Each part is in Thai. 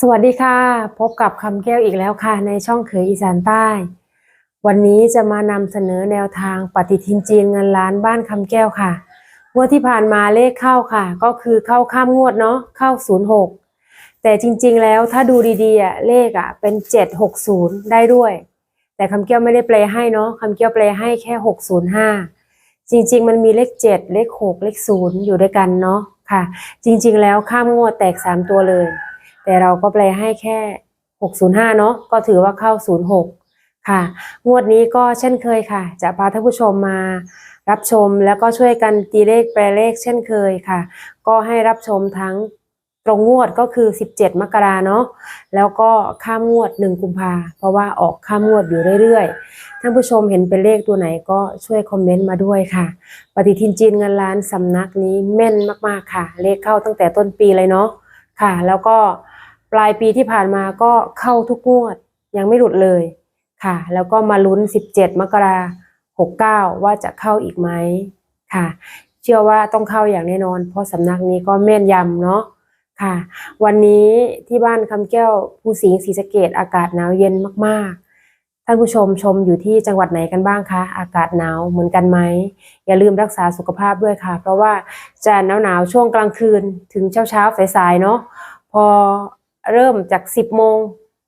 สวัสดีค่ะ พบกับคำแก้วอีกแล้วค่ะ ในช่องเขยอีสานใต้ วันนี้จะมานำเสนอแนวทางปฏิทินจีนเงินล้านบ้านคำแก้วค่ะงวดที่ผ่านมาเลขเข้าค่ะ ก็คือเข้าข้ามงวดเนาะเข้า 06 แต่จริงๆแล้วถ้าดูดีๆอะเลขอะเป็น 760 ได้ด้วย แต่คำแก้วไม่ได้แปลให้เนาะคำแก้วแปลให้แค่ 605 จริงๆ มันมีเลข 7 เลข 6 เลข 0 อยู่ด้วยกันเนาะค่ะ จริงๆ แล้วข้ามงวดแตก 3 ตัวเลย แต่เราก็แปลให้แค่ 605 เนาะก็ถือว่าเข้า 06 ค่ะ งวดนี้ก็เช่นเคยค่ะ จะพาท่านผู้ชมมารับชมแล้วก็ช่วยกันตีเลขแปลเลขเช่นเคยค่ะ ก็ให้รับชมทั้งตรงงวดก็คือ 17 มกราเนาะแล้วก็ข้ามงวด 1 กุมภาเพราะว่าออกข้ามงวดอยู่เรื่อยๆ ท่านผู้ชมเห็นเป็นเลขตัวไหนก็ช่วยคอมเมนต์มาด้วยค่ะ ปฏิทินจีนเงินล้านสำนักนี้แม่นมากๆค่ะ เลขเข้าตั้งแต่ต้นปีเลยเนาะค่ะ แล้วก็ ลายปีที่ผ่านมาก็เข้าทุกงวดยังไม่หลุดเลยค่ะ แล้วก็มาลุ้น 17 มกราคม69ว่าจะเข้าอีกไหมค่ะ เชื่อว่าต้องเข้าอย่างแน่นอน เพราะสำนักนี้ก็แม่นยำเนาะค่ะ วันนี้ที่บ้านคำแก้วภูสิงห์ศรีสะเกดอากาศหนาวเย็นมากๆ ท่านผู้ชมชมอยู่ที่จังหวัดไหนกันบ้างคะ อากาศหนาวเหมือนกันไหม อย่าลืมรักษาสุขภาพด้วยค่ะ เพราะว่าจะหนาวหนาวๆช่วงกลางคืนถึงเช้าเช้าๆสายๆเนาะพอ เริ่มจาก 10 โมง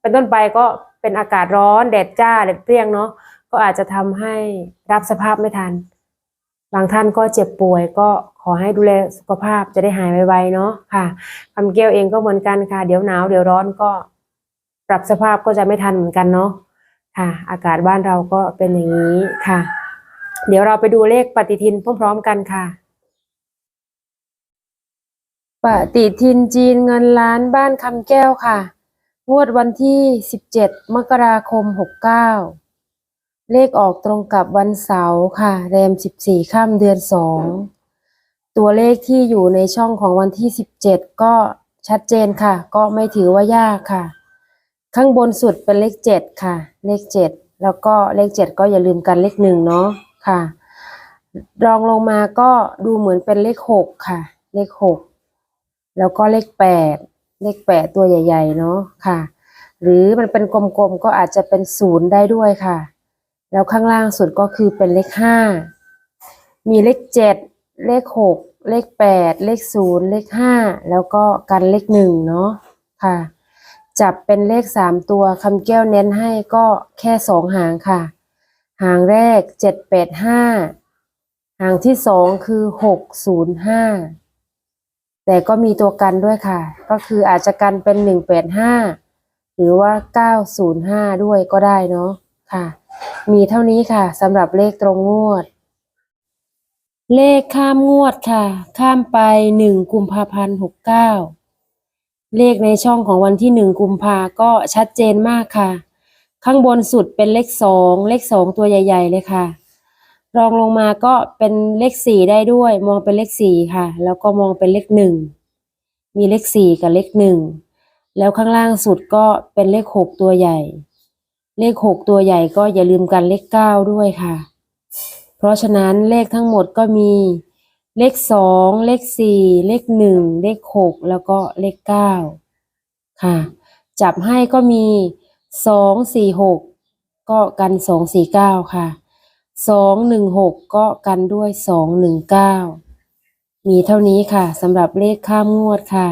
เป็นต้นไปก็เป็นอากาศร้อนแดดจ้าแดดเปรี้ยงเนาะก็อาจจะทำให้รับสภาพไม่ทัน บางท่านก็เจ็บป่วยก็ขอให้ดูแลสุขภาพจะได้หายไวๆเนาะค่ะคำแก้วเองก็เหมือนกันค่ะ เดี๋ยวหนาวเดี๋ยวร้อนก็ปรับสภาพก็จะไม่ทันเหมือนกันเนาะค่ะ อากาศบ้านเราก็เป็นอย่างนี้ค่ะ เดี๋ยวเราไปดูเลขปฏิทินพร้อมๆกันค่ะ ปฏิทินจีนเงินล้านบ้านคำแก้วค่ะ งวดวันที่ 17 มกราคม 69 เลขออกตรงกับวันเสาร์ค่ะ แรม 14ค่ำเดือน 2 ตัวเลขที่อยู่ในช่องของวันที่ 17 ก็ชัดเจนค่ะ ก็ไม่ถือว่ายากค่ะ ข้างบนสุดเป็นเลข 7 ค่ะ เลข 7 แล้วก็เลข 7 ก็อย่าลืมกันเลข 1 เนาะค่ะ รองลงมาก็ดูเหมือนเป็นเลข 6 ค่ะ เลข 6 แล้วก็เลขแปดเลขแปดตัวใหญ่ ๆ เนาะค่ะ หรือมันเป็นกลมๆก็อาจจะเป็นศูนย์ได้ด้วยค่ะ แล้วข้างล่างสุดก็คือเป็นเลขห้ามีเลขเจ็ดเลขหกเลขแปดเลขศูนย์เลขห้าแล้วก็กันเลขหนึ่งเนาะค่ะ จับเป็นเลขสามตัวคำแก้วเน้นให้ก็แค่สองหางค่ะ หางแรกเจ็ดแปดห้าหางที่สองคือหกศูนย์ห้า แต่ก็มีตัวกันด้วยค่ะ ก็คืออาจจะกันเป็นหนึ่งแปดห้าหรือว่าเก้าศูนย์ห้าด้วยก็ได้เนาะค่ะ มีเท่านี้ค่ะสำหรับเลขตรงงวด เลขข้ามงวดค่ะ ข้ามไปหนึ่งกุมภาพันธ์หกเก้าเลขในช่องของวันที่หนึ่งกุมภาก็ชัดเจนมากค่ะ ข้างบนสุดเป็นเลขสองเลขสองตัวใหญ่ ๆ เลยค่ะ รองลงมาก็เป็นเลขสี่ได้ด้วย มองเป็นเลขสี่ค่ะ แล้วก็มองเป็นเลขหนึ่งมีเลขสี่กับเลขหนึ่งแล้วข้างล่างสุดก็เป็นเลขหกตัวใหญ่ เลขหกตัวใหญ่ก็อย่าลืมกันเลขเก้าด้วยค่ะ เพราะฉะนั้นเลขทั้งหมดก็มีเลขสองเลขสี่เลขหนึ่งเลขหกแล้วก็เลขเก้าค่ะ จับให้ก็มีสองสี่หกก็กันสองสี่เก้าค่ะ สองหนึ่งหกก็กันด้วยสองหนึ่งเก้ามีเท่านี้ค่ะสำหรับเลขข้ามงวดค่ะ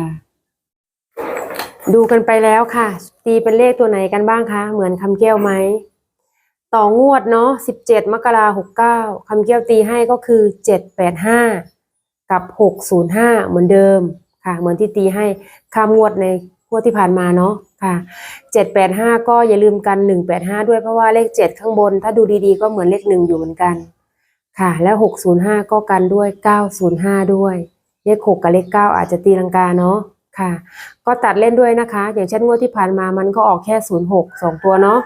ดูกันไปแล้วค่ะ ตีเป็นเลขตัวไหนกันบ้างคะ เหมือนคำแก้วไหม ต่องวดเนาะสิบเจ็ดมกราหกเก้าคำแก้วตีให้ก็คือเจ็ดแปดห้ากับหกศูนย์ห้าเหมือนเดิมค่ะ เหมือนที่ตีให้ข้ามงวดในงวดที่ผ่านมาเนาะ ค่ะเจ็ดแปดห้าก็อย่าลืมกันหนึ่งแปดห้าด้วยเพราะว่าเลขเจ็ดข้างบน ถ้าดูดีๆ ก็เหมือนเลขหนึ่งอยู่เหมือนกัน ค่ะ แล้วหกศูนย์ห้าก็กันด้วยเก้าศูนย์ห้าด้วย เลขหกกับเลขเก้าอาจจะตีลังกาเนาะค่ะ ก็ตัดเล่นด้วยนะคะ อย่างเช่นงวดที่ผ่านมามันก็ออกแค่ศูนย์หกสองตัวเนาะ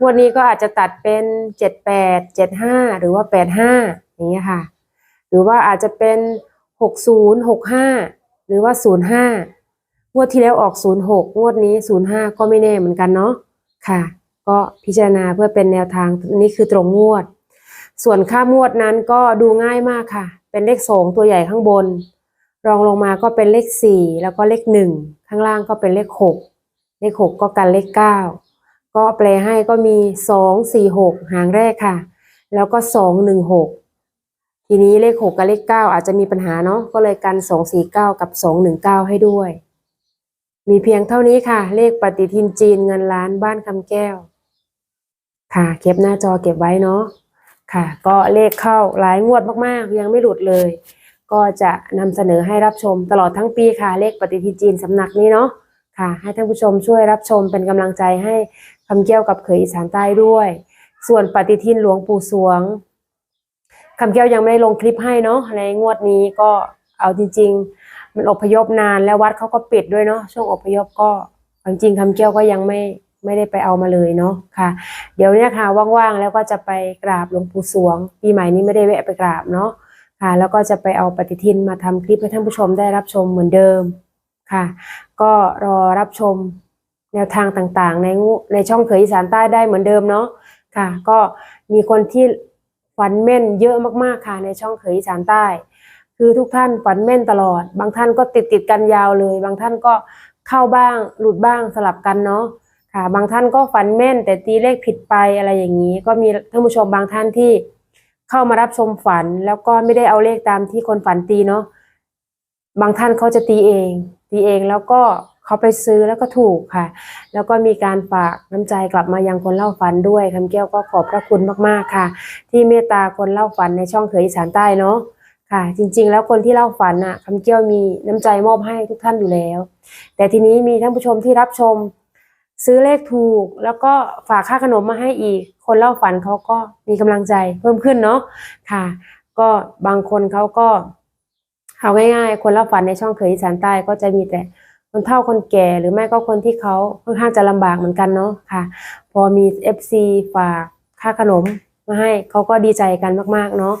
งวดนี้ก็อาจจะตัดเป็นเจ็ดแปดเจ็ดห้าหรือว่าแปดห้าอย่างเงี้ยค่ะ หรือว่าอาจจะเป็นหกศูนย์หกห้าหรือว่าศูนย์ห้า งวดที่แล้วออกศูนย์หกงวดนี้ศูนย์ห้าก็ไม่แน่เหมือนกันเนาะค่ะ ก็พิจารณาเพื่อเป็นแนวทางนี่คือตรงงวด ส่วนค่างวดนั้นก็ดูง่ายมากค่ะ เป็นเลขสองตัวใหญ่ข้างบน รองลงมาก็เป็นเลขสี่แล้วก็เลขหนึ่งข้างล่างก็เป็นเลขหกเลขหกก็กันเลขเก้าก็แปลให้ก็มีสองสี่หกหางแรกค่ะ แล้วก็สองหนึ่งหกทีนี้เลขหกกับเลขเก้าอาจจะมีปัญหาเนาะก็เลยกันสองสี่เก้ากับสองหนึ่งเก้าให้ด้วย มีเพียงเท่านี้ค่ะ เลขปฏิทินจีนเงินล้านบ้านคำแก้ว ค่ะเก็บหน้าจอเก็บไว้เนาะค่ะ ก็เลขเข้าหลายงวดมากๆ ยังไม่หลุดเลย ก็จะนำเสนอให้รับชมตลอดทั้งปีค่ะ เลขปฏิทินจีนสำนักนี้เนาะค่ะ ให้ท่านผู้ชมช่วยรับชมเป็นกำลังใจให้คำแก้วกับเขยอีสานใต้ด้วย ส่วนปฏิทินหลวงปู่สวงคำแก้วยังไม่ได้ลงคลิปให้เนาะในงวดนี้ก็เอาจริง ๆ มันอพยพนานแล้ววัดเขาก็ปิดด้วยเนาะช่วงอพยพก็จริงๆคำแก้วก็ยังไม่ไม่ได้ไปเอามาเลยเนาะค่ะ เดี๋ยวเนี่ยค่ะว่างๆแล้วก็จะไปกราบหลวงปู่สวง ปีใหม่นี้ไม่ได้แวะไปกราบเนาะค่ะ แล้วก็จะไปเอาปฏิทินมาทำคลิปให้ท่านผู้ชมได้รับชมเหมือนเดิมค่ะ ก็รอรับชมแนวทางต่างๆ ในในช่องเขยอีสานใต้ได้เหมือนเดิมเนาะค่ะ ก็มีคนที่ฝันแม่นเยอะมากๆค่ะในช่องเขยอีสานใต้ คือทุกท่านฝันแม่นตลอด บางท่านก็ติดติดกันยาวเลย บางท่านก็เข้าบ้างหลุดบ้างสลับกันเนาะค่ะ บางท่านก็ฝันแม่นแต่ตีเลขผิดไปอะไรอย่างนี้ ก็มีท่านผู้ชมบางท่านที่เข้ามารับชมฝันแล้วก็ไม่ได้เอาเลขตามที่คนฝันตีเนาะบางท่านเขาจะตีเอง ตีเองแล้วก็เขาไปซื้อแล้วก็ถูกค่ะ แล้วก็มีการฝากน้ำใจกลับมายังคนเล่าฝันด้วยคำแก้วก็ขอบพระคุณมากๆค่ะ ที่เมตตาคนเล่าฝันในช่องเขยอีสานใต้เนาะ ค่ะ จริง ๆ แล้วคนที่เล่าฝันอะคำแก้วมีน้ำใจมอบให้ทุกท่านอยู่แล้ว แต่ทีนี้มีท่านผู้ชมที่รับชม ซื้อเลขถูก แล้วก็ฝากค่าขนมมาให้อีก คนเล่าฝันเขาก็มีกำลังใจเพิ่มขึ้นเนาะค่ะ ก็บางคนเขาก็เอาง่ายๆ คนเล่าฝันในช่องเคยอีสานใต้ก็จะมีแต่คนเฒ่าคนแก่หรือไม่ก็คนที่เขาค่อนข้างจะลำบากเหมือนกันเนาะค่ะ พอมี FC ฝากค่าขนมมาให้เขาก็ดีใจกันมากๆเนาะ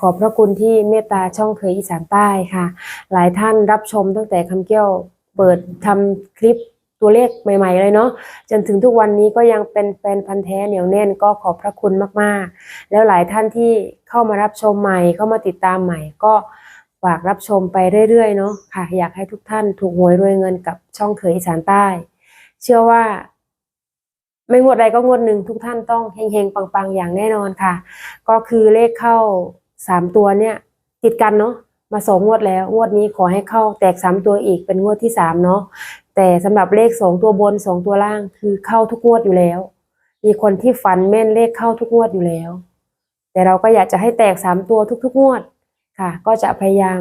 ขอบพระคุณที่เมตตาช่องเคยอีสานใต้ค่ะ หลายท่านรับชมตั้งแต่คำเกี้ยวเปิดทำคลิปตัวเลขใหม่ ๆ เลยเนาะจนถึงทุกวันนี้ก็ยังเป็นแฟนพันธ์แท้เหนียวแน่นก็ขอบพระคุณมากๆ แล้วหลายท่านที่เข้ามารับชมใหม่เข้ามาติดตามใหม่ ก็ฝากรับชมไปเรื่อยๆเนาะค่ะ อยากให้ทุกท่านถูกหวยรวยเงินกับช่องเขยอีสานใต้ เชื่อว่า ไม่งวดใดก็งวดหนึ่งทุกท่านต้องเฮงๆปังๆ อย่างแน่นอนค่ะ ก็คือเลขเข้าสามตัวเนี่ย ติดกันเนาะมาสองงวดแล้ว งวดนี้ขอให้เข้าแตกสามตัวอีกเป็นงวดที่สามเนาะแต่สำหรับเลขสองตัวบนสองตัวล่างคือเข้าทุกงวดอยู่แล้ว มีคนที่ฝันแม่นเลขเข้าทุกงวดอยู่แล้ว แต่เราก็อยากจะให้แตกสามตัวทุกๆงวดค่ะ ก็จะพยายาม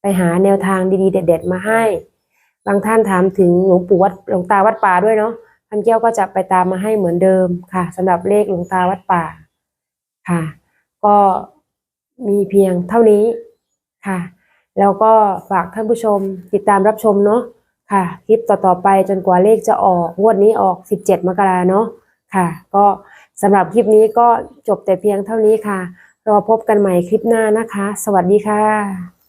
ไปหาแนวทางดีๆ เด็ด ๆ มาให้ บางท่านถามถึงหลวงปู่วัดหลวงตาวัดป่าด้วยเนาะ พันแก้วก็จะไปตามมาให้เหมือนเดิมค่ะสำหรับเลขหลวงตาวัดป่าค่ะ ก็มีเพียงเท่านี้ค่ะ แล้วก็ฝากท่านผู้ชมติดตามรับชมเนาะค่ะ คลิปต่อๆไปจนกว่าเลขจะออกงวดนี้ออก 17 มกราเนาะค่ะ ก็สำหรับคลิปนี้ก็จบแต่เพียงเท่านี้ค่ะ รอพบกันใหม่คลิปหน้านะคะ สวัสดีค่ะ